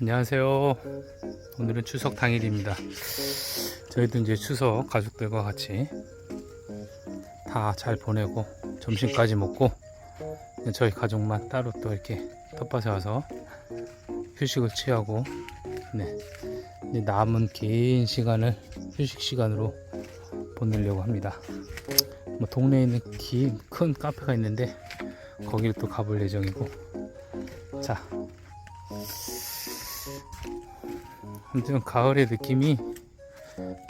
안녕하세요. 오늘은 추석 당일입니다. 저희도 이제 추석 가족들과 같이 다 잘 보내고 점심까지 먹고 저희 가족만 따로 또 이렇게 텃밭에 와서 휴식을 취하고 네. 남은 긴 시간을 휴식 시간으로 보내려고 합니다. 뭐 동네에 있는 긴 큰 카페가 있는데 거기를 또 가볼 예정이고 자 아무튼 가을의 느낌이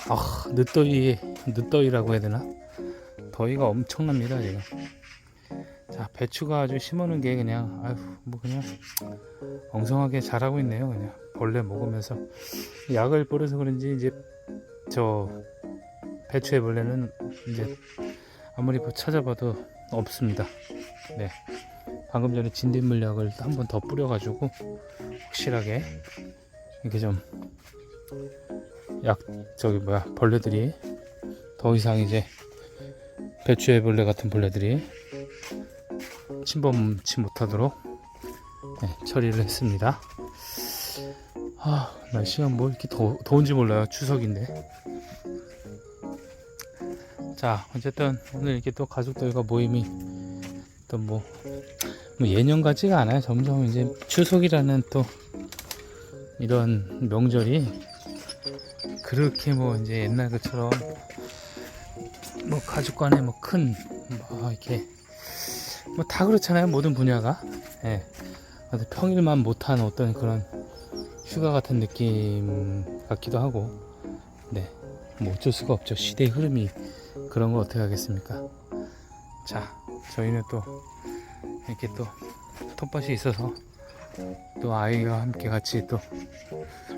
아 늦더위 늦더위라고 해야 되나? 더위가 엄청납니다 지금. 자 배추가 아주 심어놓은 게 그냥 아휴 뭐 그냥 엉성하게 자라고 있네요 그냥. 벌레 먹으면서. 약을 뿌려서 그런지 이제 저 배추의 벌레는 이제 아무리 뭐 찾아봐도 없습니다. 네. 방금 전에 진딧물 약을 한 번 더 뿌려가지고 확실하게. 이렇게 좀 약 저기 뭐야 벌레들이. 더 이상 이제 배추의 벌레 같은 벌레들이 침범치 못하도록 네, 처리를 했습니다. 아 날씨가 뭐 이렇게 더, 더운지 몰라요. 추석인데. 자 어쨌든 오늘 이렇게 또 가족들과 모임이 또 뭐 뭐 예년 같지가 않아요. 점점 이제 추석이라는 또 이런 명절이 그렇게 뭐 이제 옛날 것처럼 뭐 가족 간에 뭐 큰 뭐 이렇게 뭐 다 그렇잖아요. 모든 분야가. 예. 평일만 못한 어떤 그런 휴가 같은 느낌 같기도 하고. 네 뭐 어쩔 수가 없죠. 시대의 흐름이 그런 거 어떻게 하겠습니까? 자 저희는 또 이렇게 또 텃밭이 있어서 또 아이와 함께 같이 또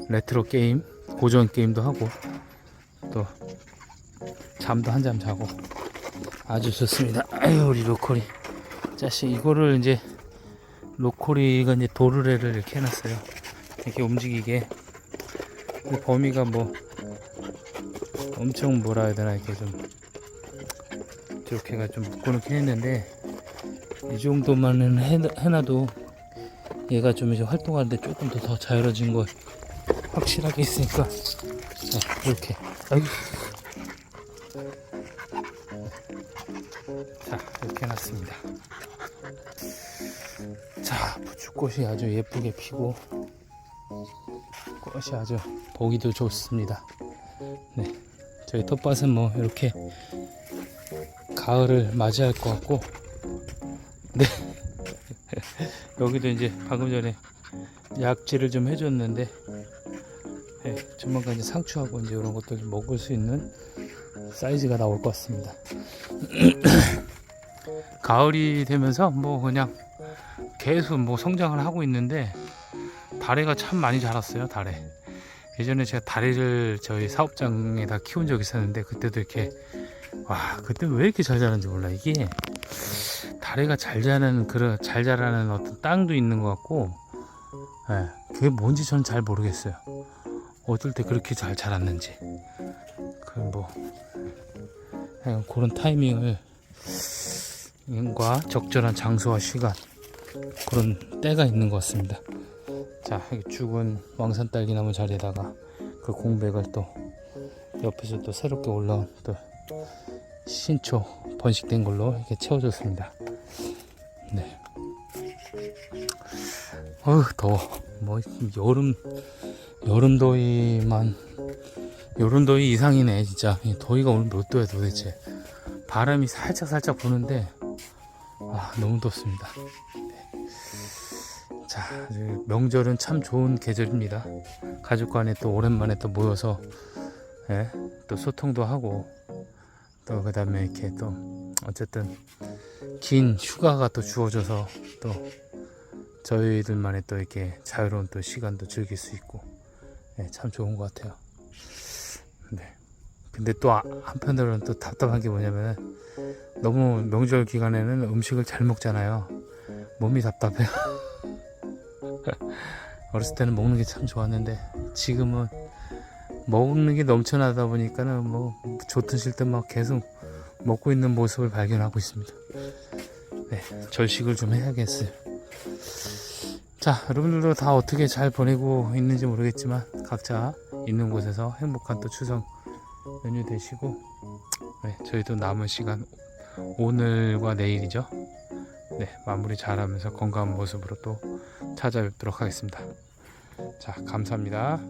레트로 게임, 고전 게임도 하고 또 잠도 한 잠 자고 아주 좋습니다. 아유 우리 로코리 자식 이거를 이제 로코리가 이제 도르래를 이렇게 해놨어요. 이렇게 움직이게 그 범위가 뭐 엄청 뭐라 해야 되나 이렇게 좀 이렇게가 좀 묶어놓긴 했는데 이 정도만은 해, 해놔도 얘가 좀 이제 활동하는데 조금 더, 더 자유로워진 거 확실하게 있으니까. 자, 이렇게. 아이고. 자 이렇게 해놨습니다. 자 부추꽃이 아주 예쁘게 피고 꽃이 아주 보기도 좋습니다. 네 저희 텃밭은 뭐 이렇게 가을을 맞이할 것 같고 네 여기도 이제 방금 전에 약질을 좀 해줬는데 예, 조만간 이제 상추하고 이제 이런 것들 먹을 수 있는 사이즈가 나올 것 같습니다. 가을이 되면서 뭐 그냥 계속 뭐 성장을 하고 있는데 다래가 참 많이 자랐어요. 다래. 예전에 제가 다래를 저희 사업장에 다 키운 적이 있었는데 그때도 이렇게 와 그때 왜 이렇게 잘 자란지 몰라 이게 다래가 잘 자라는 그런 잘 자라는 어떤 땅도 있는 것 같고, 예, 그게 뭔지 저는 잘 모르겠어요. 어떨 때 그렇게 잘 자랐는지, 그뭐 그런 타이밍을 과 적절한 장소와 시간 그런 때가 있는 것 같습니다. 자, 죽은 왕산 딸기나무 자리에다가 그 공백을 또 옆에서 또 새롭게 올라온 또 신초 번식된 걸로 이렇게 채워줬습니다. 네. 어휴 더워. 뭐 여름 여름 더위만 여름 더위 이상이네 진짜. 이 더위가 오늘 몇 도야 도대체. 바람이 살짝 살짝 부는데 아 너무 덥습니다. 네. 자 명절은 참 좋은 계절입니다. 가족 간에 또 오랜만에 또 모여서 예, 또 소통도 하고 또 그 다음에 이렇게 또 어쨌든 긴 휴가가 또 주어져서 또 저희들만의 또 이렇게 자유로운 또 시간도 즐길 수 있고 네, 참 좋은 것 같아요. 네. 근데 또 아- 한편으로는 또 답답한 게 뭐냐면 너무 명절 기간에는 음식을 잘 먹잖아요. 몸이 답답해요. 어렸을 때는 먹는 게 참 좋았는데 지금은 먹는 게 넘쳐나다 보니까는 뭐 좋든 싫든 막 계속 먹고 있는 모습을 발견하고 있습니다. 네, 절식을 좀 해야겠어요. 자, 여러분들도 다 어떻게 잘 보내고 있는지 모르겠지만 각자 있는 곳에서 행복한 또 추석 연휴 되시고 네, 저희도 남은 시간 오늘과 내일이죠. 네, 마무리 잘하면서 건강한 모습으로 또 찾아뵙도록 하겠습니다. 자, 감사합니다.